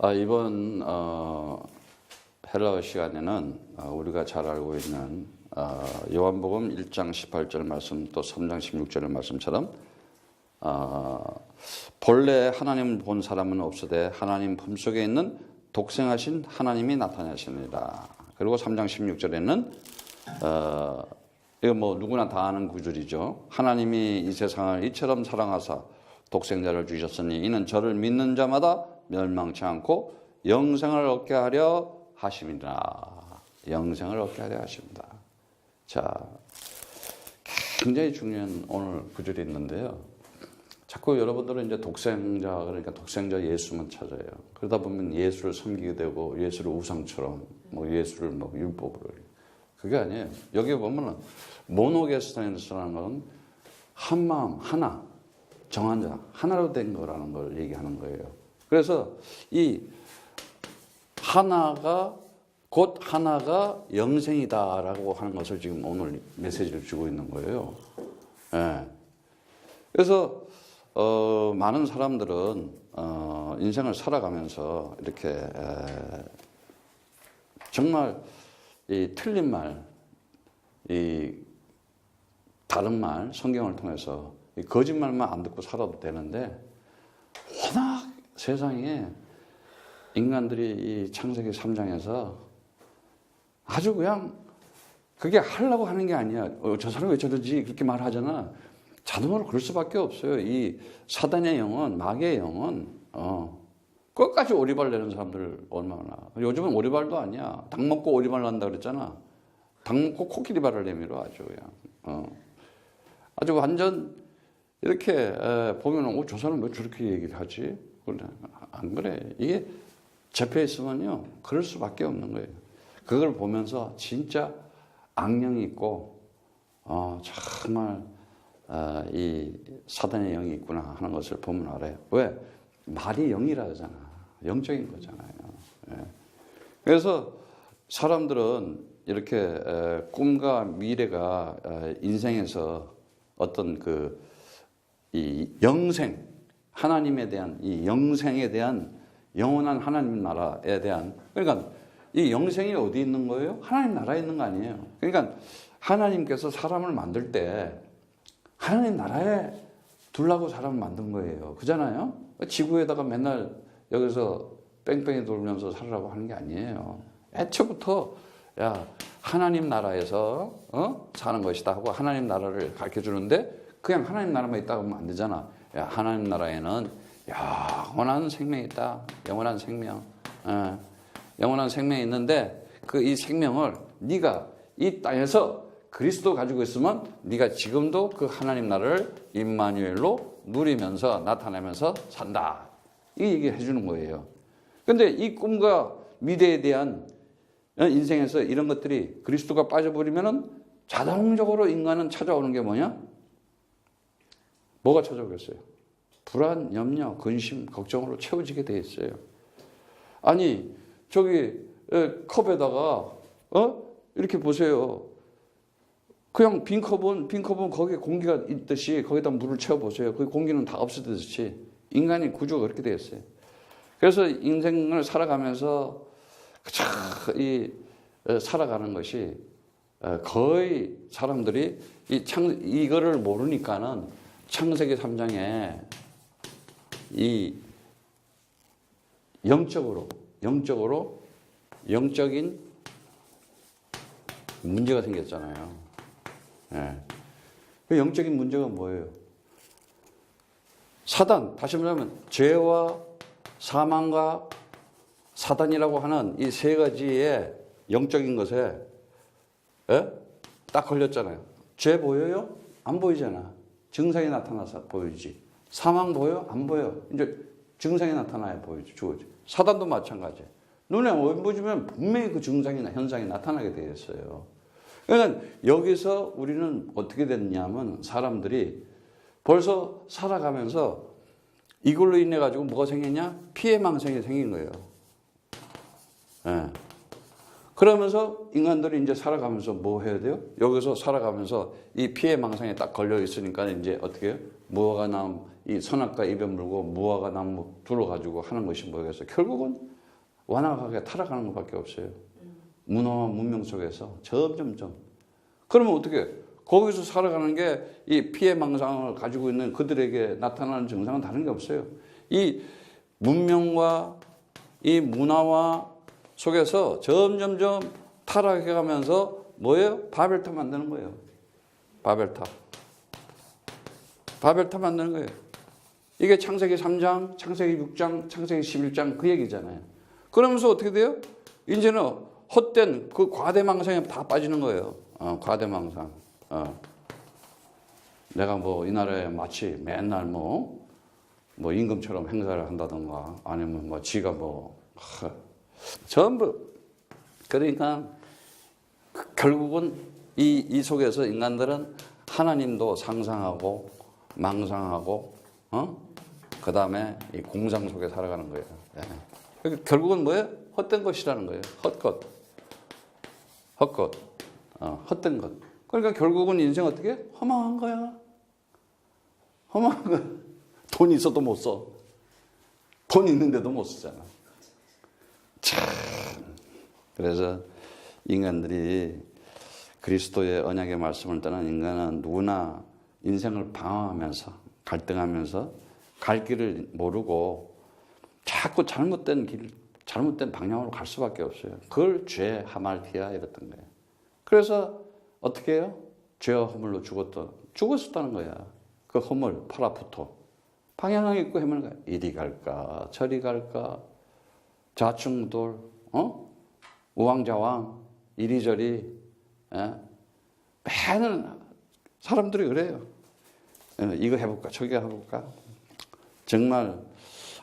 아, 이번 어, 헬라어 시간에는 어, 우리가 잘 알고 있는 어, 요한복음 1장 18절 말씀 또 3장 16절의 말씀처럼 어, 본래 하나님을 본 사람은 없으되 하나님 품속에 있는 독생하신 하나님이 나타나시니라. 그리고 3장 16절에는 어, 이거 뭐 누구나 다 아는 구절이죠. 하나님이 이 세상을 이처럼 사랑하사 독생자를 주셨으니 이는 저를 믿는 자마다 멸망치 않고 영생을 얻게 하려 하심이라. 영생을 얻게 하려 하십니다. 자, 굉장히 중요한 오늘 구절이 있는데요. 자꾸 여러분들은 이제 독생자 그러니까 독생자 예수만 찾아요. 그러다 보면 예수를 섬기게 되고 예수를 우상처럼 뭐 예수를 뭐 율법으로 그게 아니에요. 여기 보면은 모노게스타인스라는 건 한 마음 하나 정한 자 하나로 된 거라는 걸 얘기하는 거예요. 그래서 이 하나가 곧 하나가 영생이다라고 하는 것을 지금 오늘 메시지를 주고 있는 거예요. 예. 그래서 어, 많은 사람들은 어, 인생을 살아가면서 이렇게 에, 정말 이 틀린 말, 이 다른 말, 성경을 통해서 이 거짓말만 안 듣고 살아도 되는데 워낙 세상에 인간들이 이 창세기 3장에서 아주 그냥 그게 하려고 하는 게 아니야. 어, 저 사람 왜 저러지? 그렇게 말하잖아. 자동으로 그럴 수밖에 없어요. 이 사단의 영은, 마귀의 영은, 어, 끝까지 오리발 내는 사람들 얼마나. 요즘은 오리발도 아니야. 닭 먹고 오리발 난다 그랬잖아. 닭 먹고 코끼리 발을 내밀어 아주 그냥. 어. 아주 완전 이렇게 에, 보면은, 어, 저 사람 왜 저렇게 얘기를 하지? 안 그래. 이게 접해 있으면요. 그럴 수밖에 없는 거예요. 그걸 보면서 진짜 악령이 있고, 어, 정말 어, 이 사단의 영이 있구나 하는 것을 보면 알아요. 왜? 말이 영이라 잖아. 영적인 거잖아요. 예. 그래서 사람들은 이렇게 에, 꿈과 미래가 에, 인생에서 어떤 그 이 영생 하나님에 대한 이 영생에 대한 영원한 하나님 나라에 대한 그러니까 이 영생이 어디 있는 거예요? 하나님 나라에 있는 거 아니에요. 그러니까 하나님께서 사람을 만들 때 하나님 나라에 둘라고 사람을 만든 거예요. 그잖아요? 지구에다가 맨날 여기서 뺑뺑이 돌면서 살으라고 하는 게 아니에요. 애초부터 야 하나님 나라에서 어? 사는 것이다 하고 하나님 나라를 가르쳐 주는데 그냥 하나님 나라만 있다 하면 안 되잖아. 야 하나님 나라에는 영원한 생명이 있다. 영원한 생명. 어. 영원한 생명이 있는데 그 이 생명을 네가 이 땅에서 그리스도 가지고 있으면 네가 지금도 그 하나님 나라를 임마누엘로 누리면서 나타내면서 산다. 이 얘기 해주는 거예요. 근데 이 꿈과 미래에 대한 인생에서 이런 것들이 그리스도가 빠져버리면은 자동적으로 인간은 찾아오는 게 뭐냐? 뭐가 찾아오겠어요? 불안, 염려, 근심, 걱정으로 채워지게 돼 있어요. 아니, 저기 컵에다가 어? 이렇게 보세요. 그냥 빈 컵은 빈 컵은 거기에 공기가 있듯이 거기다 물을 채워 보세요. 그 공기는 다 없어지듯이 인간의 구조가 그렇게 되어 있어요. 그래서 인생을 살아가면서 이 살아가는 것이 거의 사람들이 이 창 이거를 모르니까는 창세기 3장에 이 영적으로 영적으로 영적인 문제가 생겼잖아요. 예. 그 영적인 문제가 뭐예요? 사단, 다시 말하면 죄와 사망과 사단이라고 하는 이 세 가지의 영적인 것에 예? 딱 걸렸잖아요. 죄 보여요? 안 보이잖아. 증상이 나타나서 보이지. 사망 보여? 안 보여. 이제 증상이 나타나야 보이지. 죽어지. 사단도 마찬가지. 눈에 안 보지면 분명히 그 증상이나 현상이 나타나게 되어 있어요. 그러니까 여기서 우리는 어떻게 됐냐면 사람들이 벌써 살아가면서 이걸로 인해 가지고 뭐가 생겼냐? 피해망상이 생긴 거예요. 예. 그러면서 인간들이 이제 살아가면서 뭐 해야 돼요? 여기서 살아가면서 이 피해 망상에 딱 걸려 있으니까 이제 어떻게 해요? 무화과 나무, 이 선악과 입에 물고 무화과 나무 둘러가지고 하는 것이 뭐겠어요? 결국은 완악하게 타락하는 것밖에 없어요. 문화와 문명 속에서 점점점. 그러면 어떻게? 해요? 거기서 살아가는 게 이 피해 망상을 가지고 있는 그들에게 나타나는 증상은 다른 게 없어요. 이 문명과 이 문화와 속에서 점점점 타락해 가면서 뭐예요? 바벨탑 만드는 거예요. 바벨탑. 바벨탑 만드는 거예요. 이게 창세기 3장, 창세기 6장, 창세기 11장 그 얘기잖아요. 그러면서 어떻게 돼요? 이제는 헛된 그 과대망상에 다 빠지는 거예요. 어, 과대망상. 어. 내가 뭐 이 나라에 마치 맨날 뭐, 뭐 임금처럼 행사를 한다던가 아니면 뭐 지가 뭐, 하, 전부. 그러니까 그 결국은 이, 이 속에서 인간들은 하나님도 상상하고 망상하고, 어? 그 다음에 이 공상 속에 살아가는 거예요. 예. 그러니까 결국은 뭐예요? 헛된 것이라는 거예요. 헛것. 헛것. 어, 헛된 것. 그러니까 결국은 인생 어떻게? 허망한 거야. 허망한 거야. 돈 있어도 못 써. 돈 있는데도 못 쓰잖아. 참. 그래서 인간들이 그리스도의 언약의 말씀을 떠난 인간은 누구나 인생을 방황하면서 갈등하면서 갈 길을 모르고 자꾸 잘못된 길, 잘못된 방향으로 갈 수밖에 없어요. 그걸 죄 하말티아 이랬던 거예요. 그래서 어떻게 해요? 죄와 허물로 죽었던 죽었었다는 거야. 그 허물 파라푸토 방향을 잃고 헤매는 거야. 이리 갈까 저리 갈까 좌충돌 어? 우왕좌왕 이리저리 예? 매는 사람들이 그래요. 예, 이거 해볼까 저거 해볼까? 정말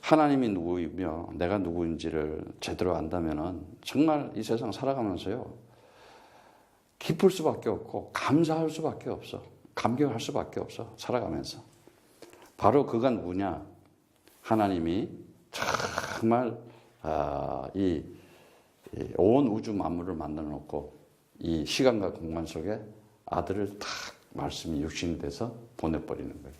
하나님이 누구이며 내가 누구인지를 제대로 안다면은 정말 이 세상 살아가면서요 기쁠 수밖에 없고 감사할 수밖에 없어. 감격할 수밖에 없어 살아가면서. 바로 그가 누구냐? 하나님이 정말 아, 이 온 우주 만물을 만들어 놓고 이 시간과 공간 속에 아들을 탁 말씀이 육신이 돼서 보내버리는 거예요.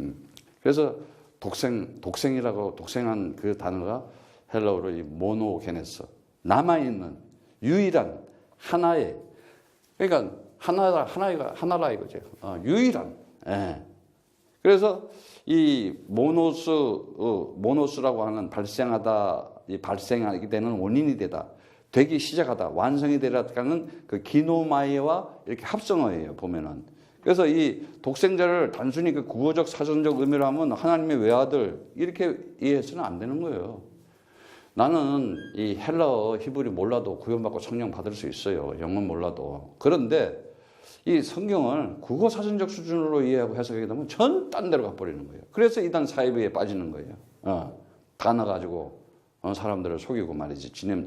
음. 그래서 독생 독생이라고 독생한 그 단어가 헬라어로 이 모노게네스 남아 있는 유일한 하나의 그러니까 하나라 하나가 하나라 이거죠. 어, 유일한. 예. 그래서 이 모노스 어, 모노스라고 하는 발생하다 이 발생하게 되는 원인이 되다. 되기 시작하다 완성이 되라는 그 기노마이와 이렇게 합성어예요 보면은 그래서 이 독생자를 단순히 그 구어적 사전적 의미로 하면 하나님의 외아들 이렇게 이해해서는 안 되는 거예요. 나는 이 헬라어 히브리 몰라도 구원받고 성령 받을 수 있어요. 영어 몰라도. 그런데 이 성경을 국어 사전적 수준으로 이해하고 해석하게 되면 전 딴 데로 가버리는 거예요. 그래서 이단 사이비에 빠지는 거예요. 어, 단어 가지고 어, 사람들을 속이고 말이지. 지네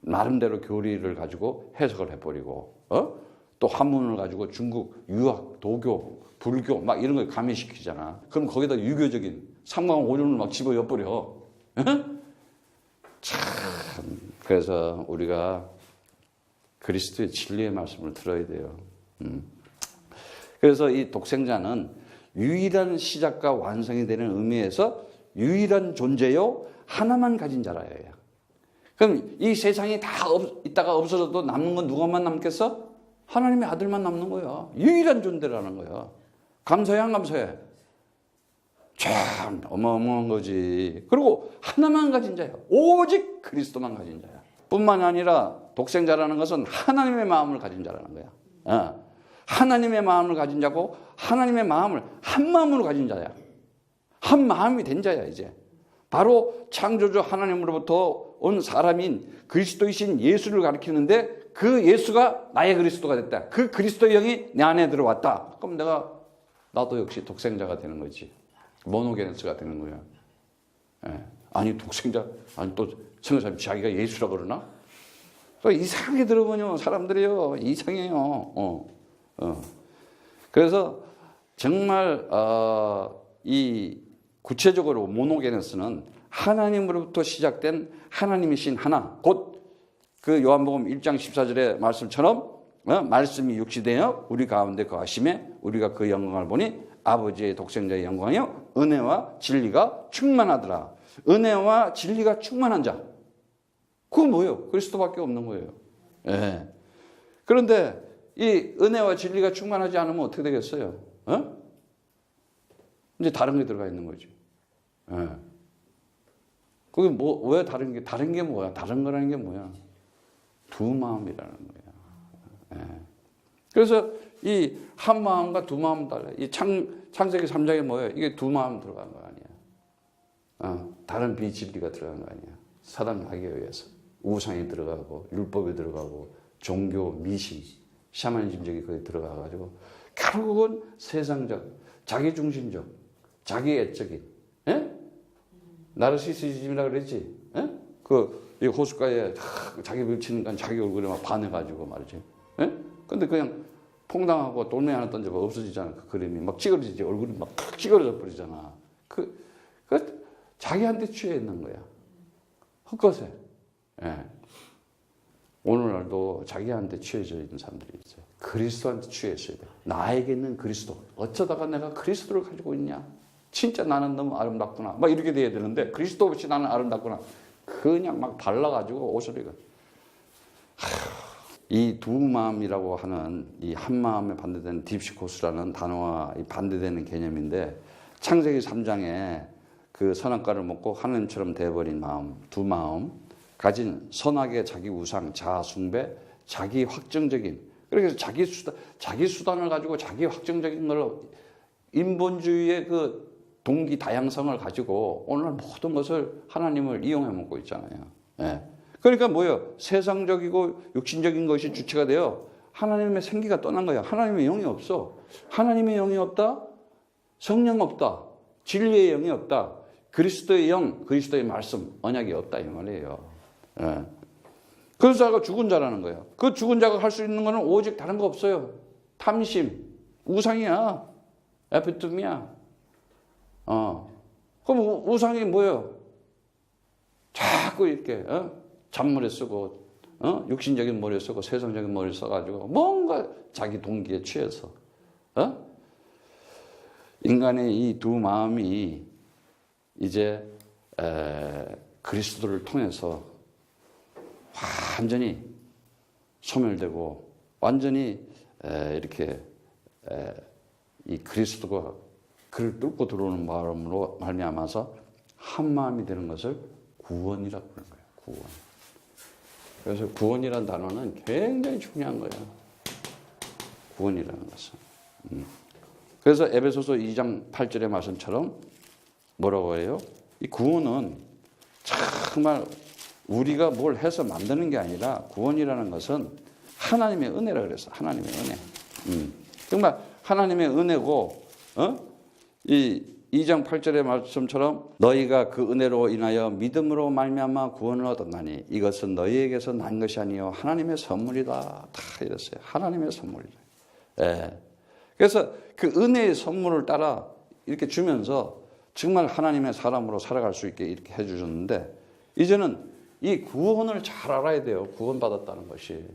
나름대로 교리를 가지고 해석을 해버리고 어? 또 한문을 가지고 중국 유학, 도교, 불교 막 이런 걸 가미시키잖아. 그럼 거기다 유교적인 삼강오륜을 막 집어 엿버려. 어? 참 그래서 우리가 그리스도의 진리의 말씀을 들어야 돼요. 음. 그래서 이 독생자는 유일한 시작과 완성이 되는 의미에서 유일한 존재요 하나만 가진 자라예요. 그럼 이 세상이 다 없, 있다가 없어져도 남는 건 누가만 남겠어? 하나님의 아들만 남는 거야. 유일한 존재라는 거야. 감사해 안 감사해? 참 어마어마한 거지. 그리고 하나만 가진 자야. 오직 그리스도만 가진 자야. 뿐만 아니라 독생자라는 것은 하나님의 마음을 가진 자라는 거야. 어. 하나님의 마음을 가진 자고 하나님의 마음을 한 마음으로 가진 자야. 한 마음이 된 자야 이제. 바로 창조주 하나님으로부터 온 사람인 그리스도이신 예수를 가리키는데 그 예수가 나의 그리스도가 됐다. 그 그리스도의 영이 내 안에 들어왔다. 그럼 내가 나도 역시 독생자가 되는 거지. 모노게네스가 되는 거야. 예. 아니 독생자 아니 또 성사님 자기가 예수라 그러나? 또 이상하게 들어보면 사람들이요 이상해요. 어, 어. 그래서 정말 어, 이 구체적으로 모노게네스는 하나님으로부터 시작된 하나님이신 하나 곧 그 요한복음 1장 14절의 말씀처럼 어? 말씀이 육시되어 우리 가운데 거하심에 우리가 그 영광을 보니 아버지의 독생자의 영광이요 은혜와 진리가 충만하더라. 은혜와 진리가 충만한 자. 그건 뭐예요? 그리스도밖에 없는 거예요. 예. 그런데 이 은혜와 진리가 충만하지 않으면 어떻게 되겠어요? 어? 이제 다른 게 들어가 있는 거죠. 예. 그게 뭐, 왜 다른 게, 다른 게 뭐야? 다른 거라는 게 뭐야? 두 마음이라는 거야. 예. 그래서 이 한 마음과 두 마음 달라. 이 창, 창세기 3장에 뭐예요? 이게 두 마음 들어간 거 아니야. 어, 다른 비진리가 들어간 거 아니야. 사단 마귀에 의해서. 우상이 들어가고, 율법이 들어가고, 종교, 미신, 샤머니즘적이 거기 들어가가지고, 결국은 세상적, 자기중심적, 자기애적인, 예? 나르시시즘이라 그랬지? 예? 그, 이 호숫가에 탁 자기 밀치니까 자기 얼굴에 막 반해가지고 말이지. 예? 근데 그냥 퐁당하고 돌멩이 하나 던져봐 없어지잖아. 그 그림이 막 찌그러지지. 얼굴이 막탁 찌그러져 버리잖아. 그, 그, 자기한테 취해 있는 거야. 헛것에. 예. 오늘날도 자기한테 취해져 있는 사람들이 있어요. 그리스도한테 취해 있어야 돼. 나에게는 그리스도. 어쩌다가 내가 그리스도를 가지고 있냐? 진짜 나는 너무 아름답구나. 막 이렇게 돼야 되는데 그리스도 없이 나는 아름답구나. 그냥 막 발라가지고 옷을 이거. 이두 마음이라고 하는 이 한 마음에 반대되는 딥시코스라는 단어와 이 반대되는 개념인데 창세기 3장에 그 선악과를 먹고 하나님처럼 돼버린 마음, 두 마음, 가진 선악의 자기 우상, 자아 숭배, 자기 확정적인 그래서 자기 수단, 자기 수단을 가지고 자기 확정적인 걸 인본주의의 그 동기 다양성을 가지고 오늘 모든 것을 하나님을 이용해 먹고 있잖아요. 예. 그러니까 뭐예요? 세상적이고 육신적인 것이 주체가 되어 하나님의 생기가 떠난 거야. 하나님의 영이 없어. 하나님의 영이 없다? 성령 없다. 진리의 영이 없다. 그리스도의 영, 그리스도의 말씀, 언약이 없다 이 말이에요. 예. 그래서 자가 죽은 자라는 거예요. 그 죽은 자가 할 수 있는 거는 오직 다른 거 없어요. 탐심, 우상이야. 에피툼이야. 어. 그럼 우- 우상이 뭐예요? 자꾸 이렇게, 어? 잔머리 쓰고, 어? 육신적인 머리 쓰고, 세상적인 머리 써가지고, 뭔가 자기 동기에 취해서, 어? 인간의 이 두 마음이 이제, 에, 그리스도를 통해서 완전히 소멸되고, 완전히 에, 이렇게, 에, 이 그리스도가 그를 뚫고 들어오는 마음으로 말미암아서 한 마음이 되는 것을 구원이라고 그러는 거예요. 구원. 그래서 구원이라는 단어는 굉장히 중요한 거예요. 구원이라는 것은. 음. 그래서 에베소서 2장 8절의 말씀처럼 뭐라고 해요? 이 구원은 정말 우리가 뭘 해서 만드는 게 아니라 구원이라는 것은 하나님의 은혜라 그랬어. 하나님의 은혜. 음. 정말 하나님의 은혜고, 어? 이 2장 8절의 말씀처럼 너희가 그 은혜로 인하여 믿음으로 말미암아 구원을 얻었나니 이것은 너희에게서 난 것이 아니요 하나님의 선물이다. 다 이랬어요. 하나님의 선물이다. 예. 그래서 그 은혜의 선물을 따라 이렇게 주면서 정말 하나님의 사람으로 살아갈 수 있게 이렇게 해 주셨는데 이제는 이 구원을 잘 알아야 돼요. 구원받았다는 것이.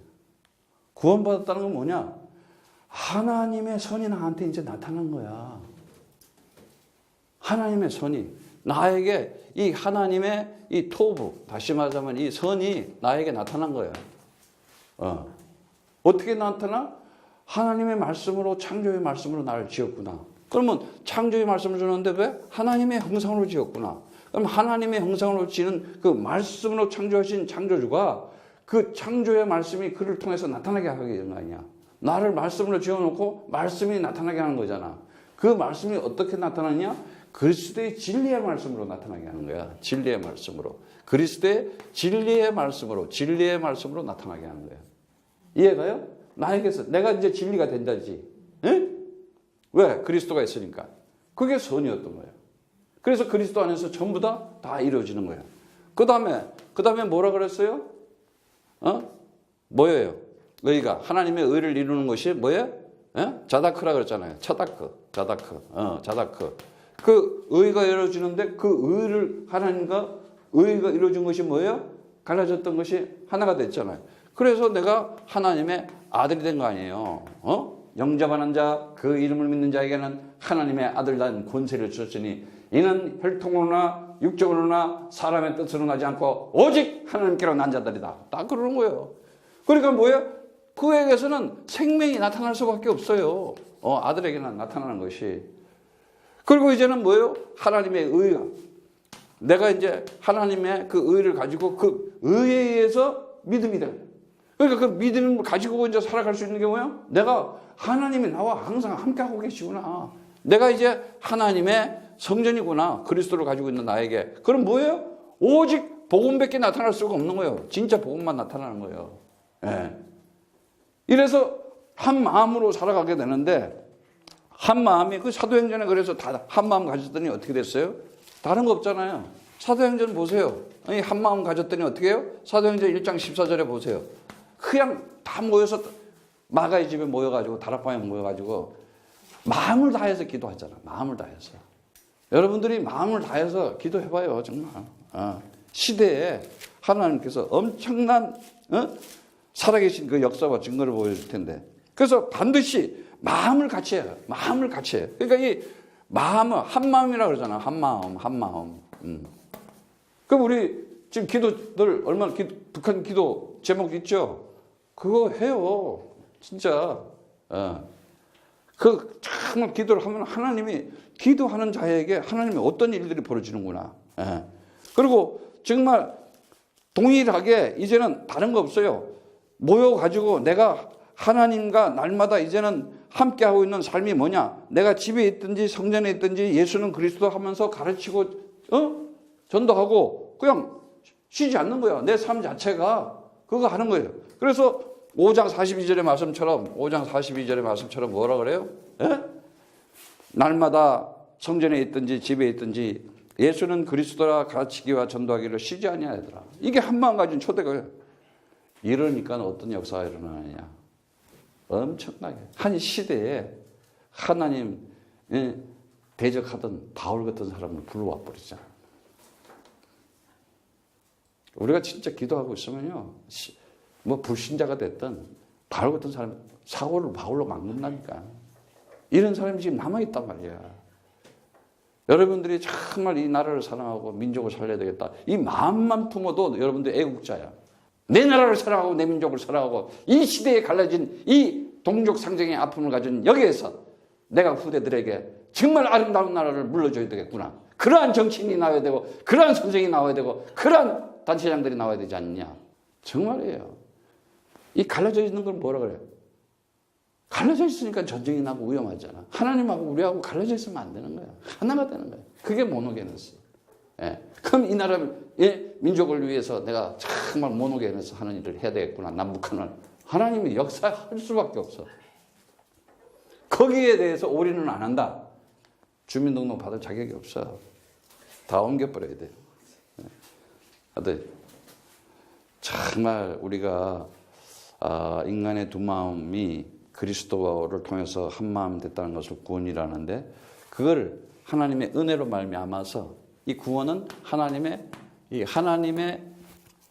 구원받았다는 건 뭐냐? 하나님의 선이 나한테 이제 나타난 거야. 하나님의 선이 나에게 이 하나님의 이 토부 다시 말하자면 이 선이 나에게 나타난 거예요. 어. 어떻게 나타나? 하나님의 말씀으로 창조의 말씀으로 나를 지었구나. 그러면 창조의 말씀을 주는데 왜 하나님의 형상으로 지었구나. 그럼 하나님의 형상으로 지는 그 말씀으로 창조하신 창조주가 그 창조의 말씀이 그를 통해서 나타나게 하게 되는 거 아니야. 나를 말씀으로 지어놓고 말씀이 나타나게 하는 거잖아. 그 말씀이 어떻게 나타나냐? 그리스도의 진리의 말씀으로 나타나게 하는 거야. 진리의 말씀으로. 그리스도의 진리의 말씀으로, 진리의 말씀으로 나타나게 하는 거야. 이해가요? 나에게서 내가 이제 진리가 된다지. 응? 왜? 그리스도가 있으니까. 그게 선이었던 거예요. 그래서 그리스도 안에서 전부 다 다 이루어지는 거예요. 그 다음에 그 다음에 뭐라 그랬어요? 어? 뭐예요? 의가 하나님의 의를 이루는 것이 뭐예요? 예? 자다크라 그랬잖아요. 차다크, 자다크, 어, 자다크. 그 의가 이루어지는데 그 의를 하나님과 의가 이루어진 것이 뭐예요? 갈라졌던 것이 하나가 됐잖아요. 그래서 내가 하나님의 아들이 된 거 아니에요. 어? 영접하는 자, 그 이름을 믿는 자에게는 하나님의 아들 난 권세를 주셨으니 이는 혈통으로나 육적으로나 사람의 뜻으로 나지 않고 오직 하나님께로 난 자들이다. 딱 그러는 거예요. 그러니까 뭐예요? 그에게서는 생명이 나타날 수밖에 없어요. 어, 아들에게는 나타나는 것이. 그리고 이제는 뭐예요? 하나님의 의가. 내가 이제 하나님의 그 의를 가지고 그 의에 의해서 믿음이 돼. 그러니까 그 믿음을 가지고 이제 살아갈 수 있는 게 뭐야? 내가 하나님이 나와 항상 함께하고 계시구나. 내가 이제 하나님의 성전이구나. 그리스도를 가지고 있는 나에게. 그럼 뭐예요? 오직 복음밖에 나타날 수가 없는 거예요. 진짜 복음만 나타나는 거예요. 예. 이래서 한 마음으로 살아가게 되는데 한 마음이 그 사도행전에 그래서 다 한 마음 가졌더니 어떻게 됐어요? 다른 거 없잖아요. 사도행전 보세요. 아니 한 마음 가졌더니 어떻게 해요? 사도행전 1장 14절에 보세요. 그냥 다 모여서 마가의 집에 모여가지고 다락방에 모여가지고 마음을 다해서 기도하잖아. 마음을 다해서. 여러분들이 마음을 다해서 기도해봐요. 정말. 어. 시대에 하나님께서 엄청난 어? 살아계신 그 역사와 증거를 보여줄 텐데. 그래서 반드시 마음을 같이 해요. 마음을 같이 해요. 그러니까 이 마음은 한 마음이라고 그러잖아. 한 마음, 한 마음. 음. 그럼 우리 지금 기도들 얼마나 기, 북한 기도 제목 있죠? 그거 해요. 진짜. 어. 그 정말 기도를 하면 하나님이 기도하는 자에게 하나님이 어떤 일들이 벌어지는구나. 예. 그리고 정말 동일하게 이제는 다른 거 없어요. 모여 가지고 내가 하나님과 날마다 이제는 함께하고 있는 삶이 뭐냐? 내가 집에 있든지 성전에 있든지 예수는 그리스도 하면서 가르치고, 어? 전도하고 그냥 쉬지 않는 거야. 내 삶 자체가 그거 하는 거예요. 그래서 5장 42절의 말씀처럼, 5장 42절의 말씀처럼 뭐라 그래요? 예? 날마다 성전에 있든지 집에 있든지 예수는 그리스도라 가르치기와 전도하기를 쉬지 아니하더라. 이게 한마음 가진 초대가 이러니까 어떤 역사가 일어나느냐. 엄청나게. 한 시대에 하나님 대적하던 바울 같은 사람을 불러와 버리잖아. 우리가 진짜 기도하고 있으면요. 뭐 불신자가 됐든 바울 같은 사람 사고를 바울로 막는다니까. 이런 사람이 지금 남아 있단 말이야. 여러분들이 정말 이 나라를 사랑하고 민족을 살려야 되겠다. 이 마음만 품어도 여러분들 애국자야. 내 나라를 사랑하고 내 민족을 사랑하고 이 시대에 갈라진 이 동족 상징의 아픔을 가진 여기에서 내가 후대들에게 정말 아름다운 나라를 물려줘야 되겠구나. 그러한 정치인이 나와야 되고 그러한 선생이 나와야 되고 그러한 단체장들이 나와야 되지 않냐. 정말이에요. 이 갈라져 있는 걸 뭐라 그래요? 갈라져 있으니까 전쟁이 나고 위험하잖아. 하나님하고 우리하고 갈라져 있으면 안 되는 거야. 하나가 되는 거야. 그게 모노게너스. 예. 그럼 이 나라의 민족을 위해서 내가 정말 모노게너스 하는 일을 해야 되겠구나. 남북한을. 하나님이 역사할 수밖에 없어. 거기에 대해서 올인은 안 한다. 주민등록 받을 자격이 없어. 다 옮겨버려야. 예. 하여튼 정말 우리가 아, 인간의 두 마음이 그리스도를 통해서 한 마음 됐다는 것을 구원이라는데 그걸 하나님의 은혜로 말미암아서 이 구원은 하나님의 이 하나님의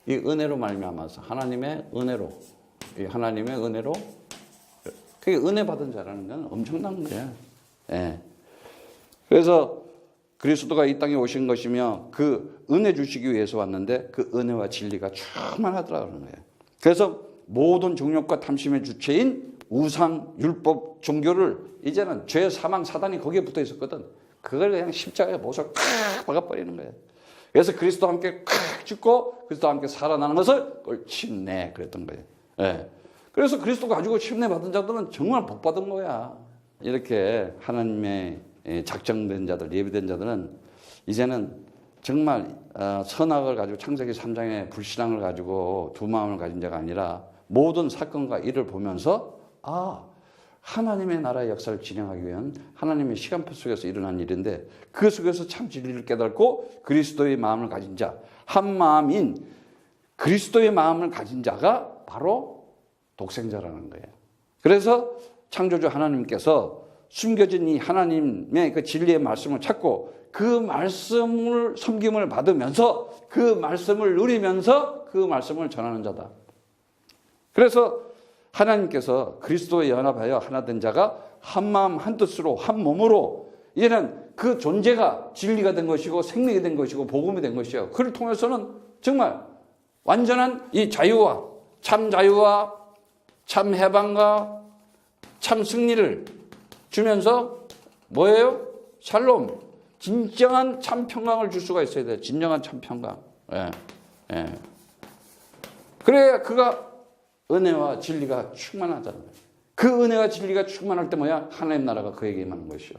이 은혜로 말미암아서 하나님의 은혜로 이 하나님의 은혜로 그게 은혜 받은 자라는 건 엄청난 거야. 예. 그래서 그리스도가 이 땅에 오신 것이며 그 은혜 주시기 위해서 왔는데 그 은혜와 진리가 충만하더라는 거예요. 그래서 모든 정욕과 탐심의 주체인 우상 율법 종교를 이제는 죄 사망 사단이 거기에 붙어 있었거든. 그걸 그냥 십자가에 못을 콱 박아버리는 거예요. 그래서 그리스도와 함께 콱 죽고 그리스도와 함께 살아나는 것을 그걸 침내 그랬던 거예요. 예. 그래서 그리스도 가지고 침내 받은 자들은 정말 복 받은 거야. 이렇게 하나님의 작정된 자들, 예비된 자들은 이제는 정말 어, 선악을 가지고 창세기 3장의 불신앙을 가지고 두 마음을 가진 자가 아니라 모든 사건과 일을 보면서 아 하나님의 나라의 역사를 진행하기 위한 하나님의 시간표 속에서 일어난 일인데 그 속에서 참 진리를 깨닫고 그리스도의 마음을 가진 자, 한 마음인 그리스도의 마음을 가진 자가 바로 독생자라는 거예요. 그래서 창조주 하나님께서 숨겨진 이 하나님의 그 진리의 말씀을 찾고 그 말씀을 섬김을 받으면서 그 말씀을 누리면서 그 말씀을 전하는 자다. 그래서 하나님께서 그리스도에 연합하여 하나 된 자가 한 마음 한 뜻으로 한 몸으로 이제는 그 존재가 진리가 된 것이고 생명이 된 것이고 복음이 된 것이요. 그를 통해서는 정말 완전한 이 자유와 참 자유와 참 해방과 참 승리를 주면서 뭐예요? 샬롬. 진정한 참 평강을 줄 수가 있어야 돼요. 진정한 참 평강. 예. 예. 그래야 그가 은혜와 진리가 충만하잖아요. 그 은혜와 진리가 충만할 때 뭐야? 하나님 나라가 그에게 임하는 것이요.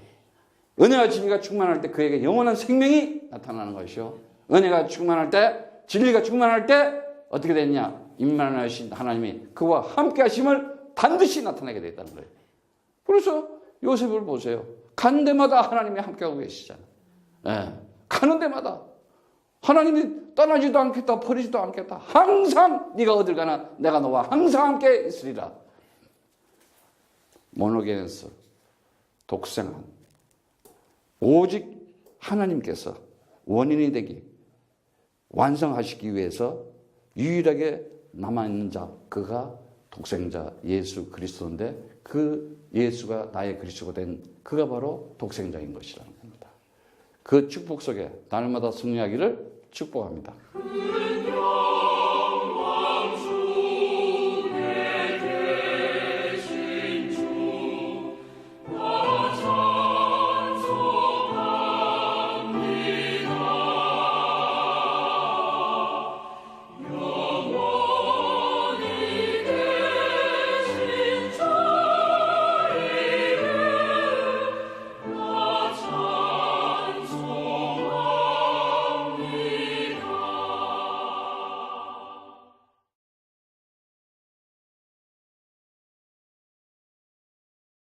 은혜와 진리가 충만할 때 그에게 영원한 생명이 나타나는 것이요. 은혜가 충만할 때, 진리가 충만할 때 어떻게 됐냐? 임만하신 하나님이 그와 함께 하심을 반드시 나타내게 됐다는 거예요. 그래서 요셉을 보세요. 가는 데마다 하나님이 함께하고 계시잖아요. 예. 가는 데마다 하나님이 떠나지도 않겠다, 버리지도 않겠다. 항상 네가 어딜 가나 내가 너와 항상 함께 있으리라. 모노게네스 독생한 오직 하나님께서 원인이 되기 완성하시기 위해서 유일하게 남아있는 자 그가 독생자 예수 그리스도인데 그 예수가 나의 그리스도가 된 그가 바로 독생자인 것이라는 겁니다. 그 축복 속에 날마다 승리하기를 축복합니다.